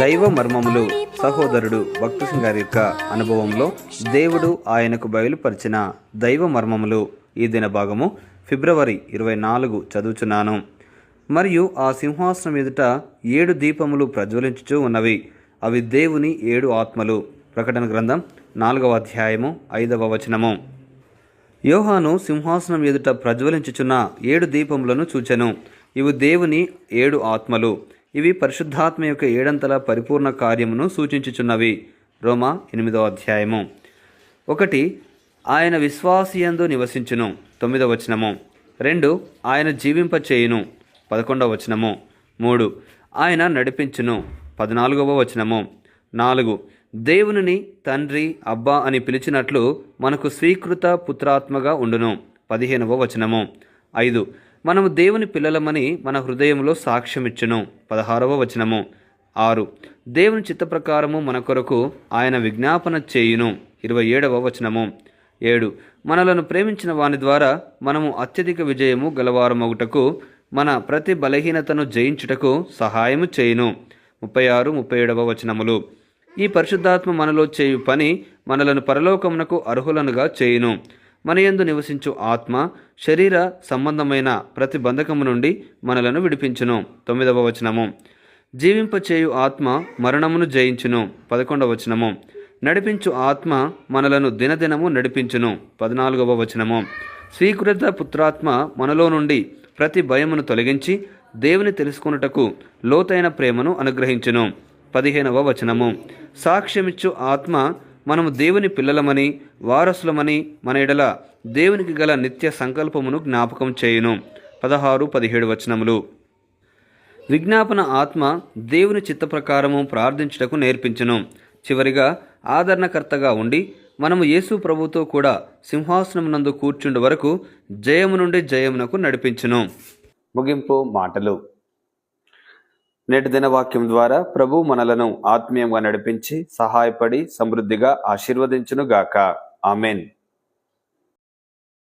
దైవ మర్మములు సహోదరుడు భక్త సింగ్ గారి యొక్క అనుభవంలో దేవుడు ఆయనకు బయలుపరిచిన దైవ మర్మములు ఈ దిన భాగము ఫిబ్రవరి ఇరవై నాలుగు చదువుచున్నాను. మరియు ఆ సింహాసనం ఎదుట ఏడు దీపములు ప్రజ్వలించుచూ ఉన్నవి. అవి దేవుని ఏడు ఆత్మలు. ప్రకటన గ్రంథం నాలుగవ అధ్యాయము ఐదవ వచనము. యోహాను సింహాసనం ఎదుట ప్రజ్వలించుచున్న ఏడు దీపములను చూచెను. ఇవి దేవుని ఏడు ఆత్మలు. ఇవి పరిశుద్ధాత్మ యొక్క ఏడంతల పరిపూర్ణ కార్యమును సూచించుచున్నవి. రోమా ఎనిమిదో అధ్యాయము. ఒకటి ఆయన విశ్వాసియందు నివసించును. తొమ్మిదవ వచనము. రెండు ఆయన జీవింపచేయును. పదకొండవ వచనము. మూడు ఆయన నడిపించును. పద్నాలుగవ వచనము. నాలుగు దేవునిని తండ్రి అబ్బా అని పిలిచినట్లు మనకు స్వీకృత పుత్రాత్మగా ఉండును. పదిహేనవ వచనము. ఐదు మనము దేవుని పిల్లలమని మన హృదయంలో సాక్ష్యమిచ్చును. పదహారవ వచనము. ఆరు. దేవుని చిత్త ప్రకారము మన కొరకు ఆయన విజ్ఞాపన చేయును. ఇరవై ఏడవ వచనము. ఏడు. మనలను ప్రేమించిన వాని ద్వారా మనము అత్యధిక విజయము గలవారమగుటకు మన ప్రతి బలహీనతను జయించుటకు సహాయము చేయును. ముప్పై ఆరు ముప్పై ఏడవ వచనములు. ఈ పరిశుద్ధాత్మ మనలో చేయు పని మనలను పరలోకమునకు అర్హులనుగా చేయును. మన యందు నివసించు ఆత్మ శరీర సంబంధమైన ప్రతి బంధకము నుండి మనలను విడిపించును. తొమ్మిదవ వచనము. జీవింపచేయు ఆత్మ మరణమును జయించును. పదకొండవ వచనము. నడిపించు ఆత్మ మనలను దినదినము నడిపించును. పద్నాలుగవ వచనము. స్వీకృత పుత్రాత్మ మనలో నుండి ప్రతి భయమును తొలగించి దేవుని తెలుసుకొనుటకు లోతైన ప్రేమను అనుగ్రహించును. పదిహేనవ వచనము. సాక్ష్యమిచ్చు ఆత్మ మనము దేవుని పిల్లలమని వారసులమని మన ఎడల దేవునికి గల నిత్య సంకల్పమును జ్ఞాపకం చేయును. పదహారు పదిహేడు వచనములు. విజ్ఞాపన ఆత్మ దేవుని చిత్త ప్రకారము ప్రార్థించుటకు నేర్పించును. చివరిగా ఆదరణకర్తగా ఉండి మనము యేసు ప్రభుతో కూడా సింహాసనమునందు కూర్చుండే వరకు జయము నుండి జయమునకు నడిపించును. ముగింపు మాటలు. నేటి దినవాక్యం ద్వారా ప్రభు మనలను ఆత్మీయంగా నడిపించి సహాయపడి సమృద్ధిగా ఆశీర్వదించును గాక ఆమెన్.